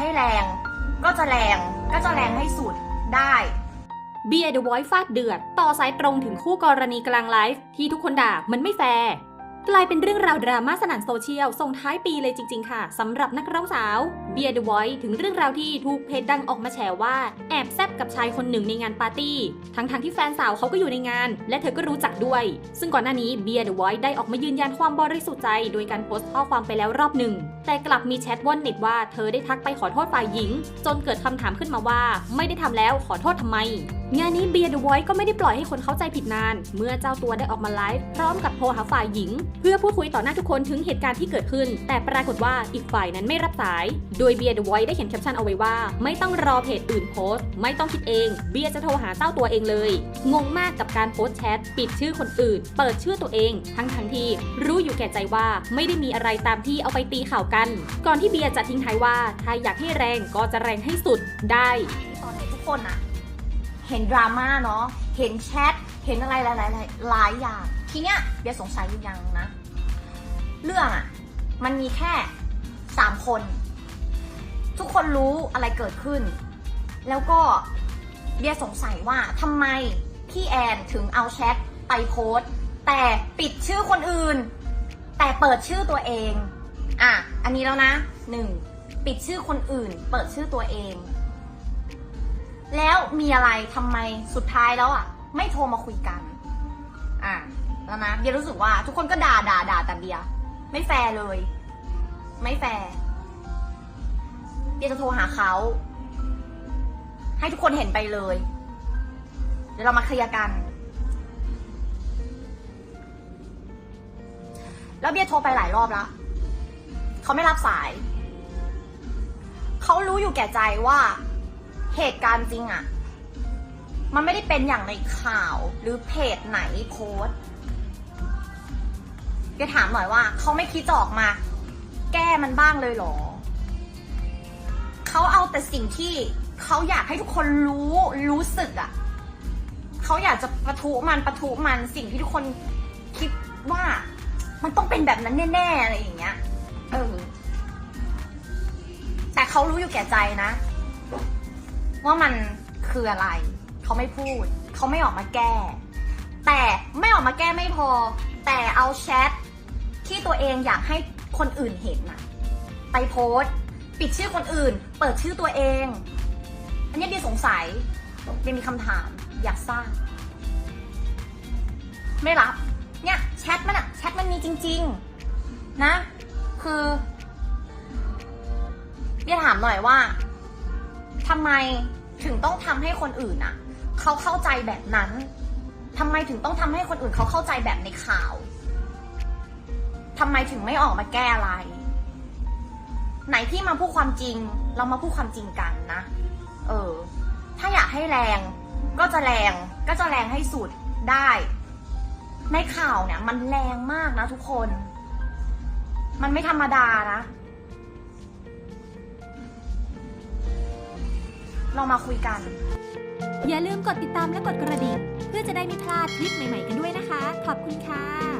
ให้แรง ก็จะแรงก็จะแรงให้สุดได้เบียร์เดอะไวท์ฟาดเดือด ต่อสายตรงถึงคู่กรณีกลางไลฟ์ที่ทุกคนด่ามันไม่แฟร์ กลายเป็นเรื่องราวดราม่าสนั่นโซเชียลส่งท้ายปีเลยจริง ๆ ค่ะสำหรับนักร้องสาวเบียร์เดอะไวท์ถึงเรื่องราวที่ถูกเพจดังออกมาแฉว่า แอบแซบกับชายคนหนึ่งในงานปาร์ตี้ ทั้งๆที่แฟนสาวเขาก็อยู่ในงาน และเธอก็รู้จักด้วย ซึ่งก่อนหน้านี้เบียร์เดอะไวท์ได้ออกมายืนยันความบริสุทธิ์ใจ โดยการโพสต์ข้อความไปแล้วรอบหนึ่ง แต่กลับมีแชทว่อนเน็ตว่าเธอได้ทักไปขอโทษฝ่ายหญิง จนเกิดคำถามขึ้นมาว่า ไม่ได้ทำแล้วขอโทษทำไม งานนี้เบียร์เดอะไวท์ก็ไม่ได้ปล่อยให้คนเข้าใจผิดนาน เมื่อเจ้าตัวได้ออกมาไลฟ์พร้อมกับโทรหาฝ่ายหญิง เพื่อพูดคุยต่อหน้าทุกคนถึงเหตุการณ์ที่เกิดขึ้น แต่ปรากฏว่าอีกฝ่ายนั้นไม่รับสาย โดยเบียร์เดอะไวท์ได้เขียนแคปชั่นเอาไว้ว่า ไม่ต้องรอเพจอื่นโพสต์ ไม่ต้องคิดเอง เบียร์จะโทรหาเจ้าตัวเองเลย งงมากกับการโพสต์แชทปิดชื่อคนอื่น เปิดชื่อตัวเอง ทั้งทั้งที่รู้อยู่แก่ใจว่าไม่ได้มีอะไรตามที่เอาไปตีข่าวกัน ก่อนที่เบียร์จะทิ้งท้ายว่าถ้าอยากให้แรงก็จะแรงให้สุดได้ตอนนี้ทุกคนอะ เห็นดราม่าเนาะ เห็นแชท เห็นอะไรหลาย ๆ หลายอย่าง ทีเนี้ยเบียสงสัยอยู่อย่างนะ เรื่องอะมันมีแค่สามคน ทุกคนรู้อะไรเกิดขึ้น แล้วก็เบียสงสัยว่าทำไมพี่แอนถึงเอาแชทไปโพสแต่ปิดชื่อคนอื่น แต่เปิดชื่อตัวเอง อะ อันนี้แล้วนะหนึ่งปิดชื่อคนอื่น เปิดชื่อตัวเอง แล้วมีอะไรทำไมสุดท้ายแล้วอะ ไม่โทรมาคุยกัน อะแล้วนะเบียรู้สึกว่าทุกคนก็ด่าด่าด่าแต่เบียไม่แฟร์เลย ไม่แฟร์เบียจะโทรหาเขา ให้ทุกคนเห็นไปเลย เดี๋ยวเรามาเคลียร์กัน แล้วเบียโทรไปหลายรอบแล้วเขาไม่รับสาย เขารู้อยู่แก่ใจว่า เหตุการณ์จริงอะมันไม่ได้เป็นอย่างในข่าวหรือเพจไหนโพสต์เบียร์ถามหน่อยว่าเขาไม่คิดจะออกมา แก้มันบ้างเลยหรอ เขาเอาแต่สิ่งที่เขาอยากให้ทุกคนรู้รู้สึกอะเขาอยากจะประทุมันประทุมันสิ่งที่ทุกคนคิดว่ามันต้องเป็นแบบนั้นแน่ๆอะไรอย่างเงี้ย เออ แต่เขารู้อยู่แก่ใจนะ ว่ามันคืออะไร เขาไม่พูด เขาไม่ออกมาแก้ แต่ไม่ออกมาแก้ไม่พอ แต่เอาแชทที่ตัวเองอยากให้คนอื่นเห็นนะไปโพสปิดชื่อคนอื่น เปิดชื่อตัวเอง อันนี้เบียสงสัยเบียร์มีคำถามอยากทราบไม่รับ เนี่ยแชทมันอะแชทมันมีจริง ๆ นะ คือเบียถามหน่อยว่า ทำไมถึงต้องทำให้คนอื่นอะเขาเข้าใจแบบนั้นทำไมถึงต้องทำให้คนอื่นเขาเข้าใจแบบในข่าวทำไมถึงไม่ออกมาแก้อะไร ไหนที่มาพูดความจริง เรามาพูดความจริงกันนะ เออ ถ้าอยากให้แรง ก็จะแรง ก็จะแรงให้สุดได้ ในข่าวเนี่ย มันแรงมากนะทุกคน มันไม่ธรรมดานะ เรามาคุยกัน อย่าลืมกดติดตามและกดกระดิ่ง เพื่อจะได้ไม่พลาดคลิปใหม่ๆกันด้วยนะคะ ขอบคุณค่ะ